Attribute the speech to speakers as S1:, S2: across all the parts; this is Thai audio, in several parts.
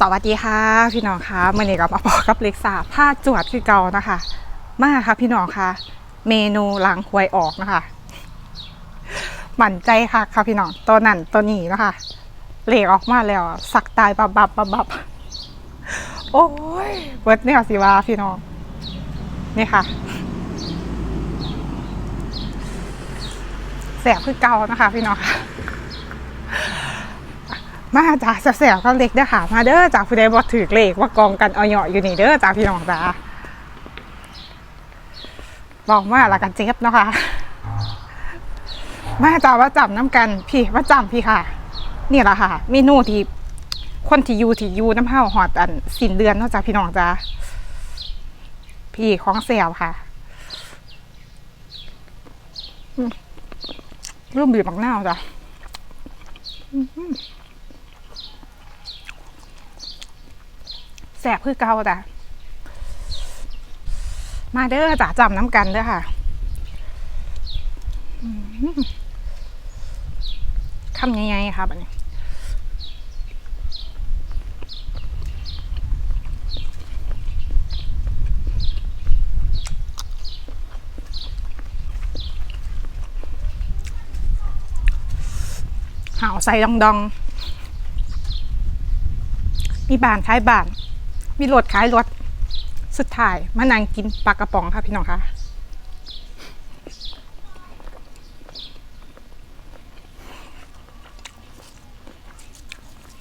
S1: สวัสดีค่ะพี่น้องคะมื่อนี้กับมาบอกกับเล็กสาผ้าจวดคือเก่านะคะ มาค่ะพี่น้องคะเมนูหลังหวยออกนะคะหมั่นใจค่ะค่ะพี่น้องตัวนั่นตัวนี้นะคะเหลกออกมาแล้ว สักตายบับบับบับบับโอ้ยเบิร์ดเนี่ยสิว่าพี่น้องนี่ค่ะแสบคือเก่านะคะ พี่น้องค่ะ มาจ้าแสบๆก็เล็กเด้อค่ะ มาเด้อจากผู้ใดบ่ถือเลขว่ากองกันเอาเหยาะอยู่นี่เด้อจากพี่น้องจ้าบอกมาละกันเจ็บเนาะค่ะมาจ้าว่าจำน้ำกันพี่ว่าจำพี่ค่ะ นี่แหละค่ะเมนูที่คนที่อยูที่อยูน้ำเห้าหอดอันสิ้นเดือนเนาะจาพี่น้องจ้าพี่ของแสบค่ะเริ่มบีบมักนาวจ้ะ สบคือเก่าจ้ะมาเด้อจ๋าจำน้ำกันเด้อค่ะคำยังไงครับอันนี้หาวใส่ดองๆ มีบานขายบาน มีรถขายรถสุดท้ายมานั่งกินปลากระป๋องค่ะพี่น้องค่ะ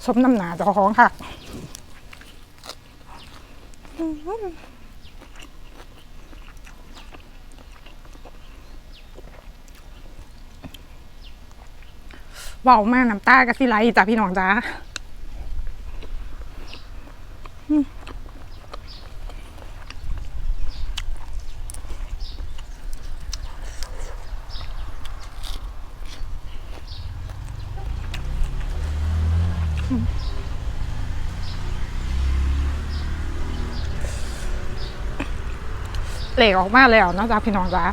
S1: สมน้ำหนาเจ้าของค่ะเบามากน้ำตากระสิไหลจ้ะพี่น้องจ้า เหล็กออกมาแล้วนอกจากพี่น้องจ้า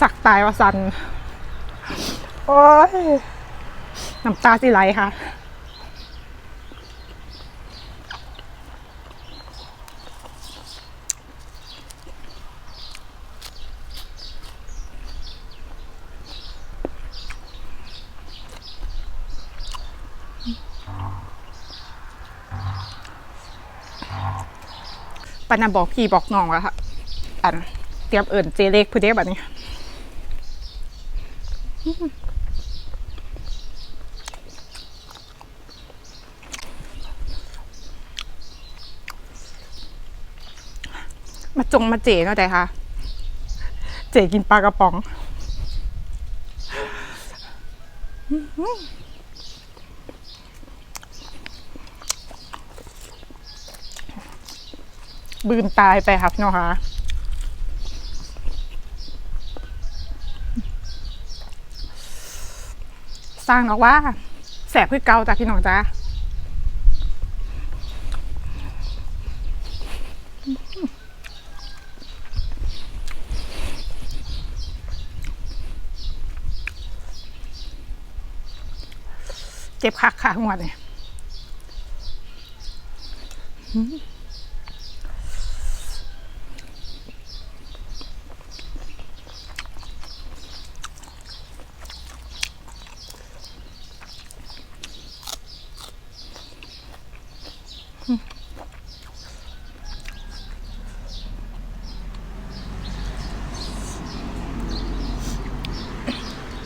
S1: สักตายว่าสันโอ้ยน้ำตาสิไหลค่ะปานนาบอกพี่บอกน้องอะค่ะอัน เตรียมเอิ่นเจเล็กผู้เด็แบบนี้มาจงมาเจเนาะแต่ค่ะเจกินปลากระป๋องบืนตายไปครับพี่น้องค่ะ สร้างออกว่าแสบคือเกาจ้ะพี่น้องจ้าเจ็บคักค่ะหัวเนี่ย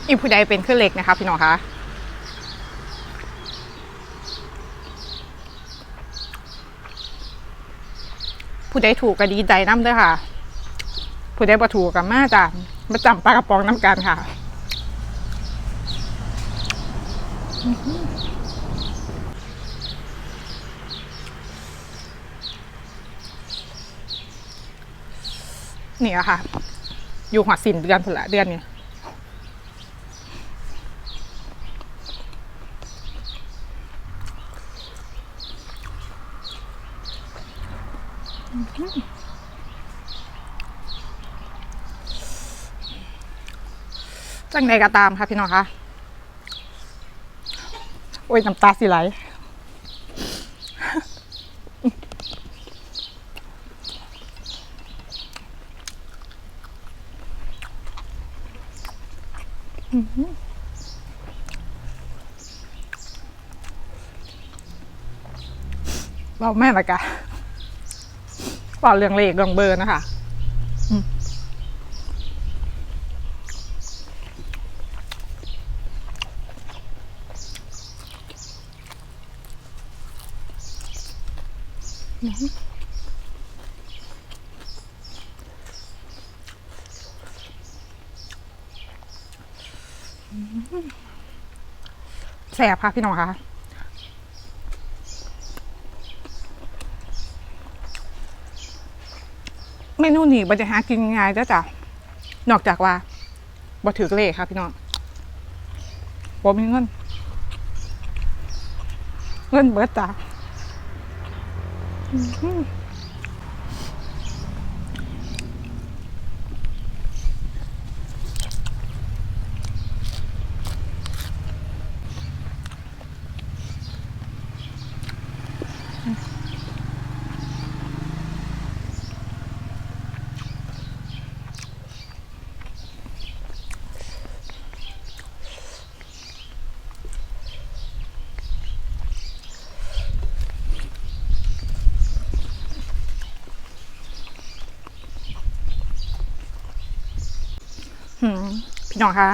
S1: อีผู้ใดเป็นเครื่องเล็กนะคะพี่น้องคะผู้ใดถูกก็ดีใจน้ำเด้วยค่ะ ผู้ใดบ่ถูกกับมาจ้ะมาจำปลากระป๋องน้ำกันค่ะนี่อะค่ะ อยู่หัวสินเดือนผุนละเดือนเนี้ จังใดก็ตามค่ะพี่น้องคะโอ้ยน้ำตาสิไหลเราแม่ละกะ ป่าเรื่องเลขเรื่องเบอร์นะคะแสบค่ะพี่น้องคะ เมนูนี้บัจะหากินง่ายจ้ะจ้ะนอกจากว่าบ่ถือเลขค่ะพี่น้องบ่มีเงิน เงินเบิดจ้ะ พี่น้องคะ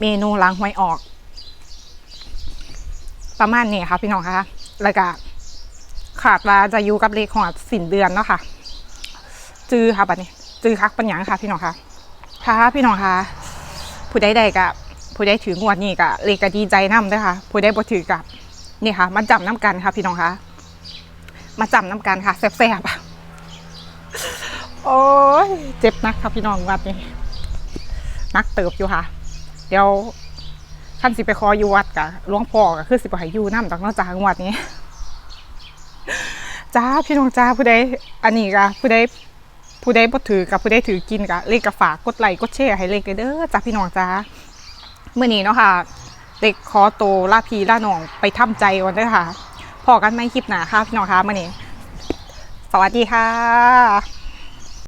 S1: เมนูล้างหวยออก ประมาณนี้ค่ะพี่น้องคะแล้วก็ขาดว่าจะอยู่กับเลขของสินเดือนเนาะค่ะ จื้อค่ะบัดนี้ จื้อคักปัญญาค่ะ พี่น้องคะค่ะพี่น้องคะผู้ใดใดกับผู้ใดถืองวดนี้กับเลขก็ดีใจน้ำด้วยค่ะ ผู้ใดบ่ถือกับนี่ค่ะ มาจับน้ำกันค่ะ พี่น้องคะมาจับน้ำกันค่ะแซ่บๆโอ้ยเจ็บนักค่ะพี่น้องวัดนี้ นักเติบอยู่ค่ะ เดี๋ยวขั้นสิไปคออยู่วัดกะหลวงพ่อก็คือสิไปให้อยู่น้ำต้องนอกจากงวดนี้จ้าพี่น้องจ้าผู้ใดอันนี้กะผู้ใดผู้ใดบ่ถือกับผู้ใดถือกินกะเลขกะฝากกดไลค์กดแชร์ให้เลขเด้อจ้าพี่น้องจ้าเมื่อนี้เนาะค่ะเด็กขอโตวลาพีลาน้องไปทำใจก่อนเด้อค่ะพอกันไม่คลิปหนาค่ะพี่น้องค่ะเมื่อนี้ สวัสดีค่ะ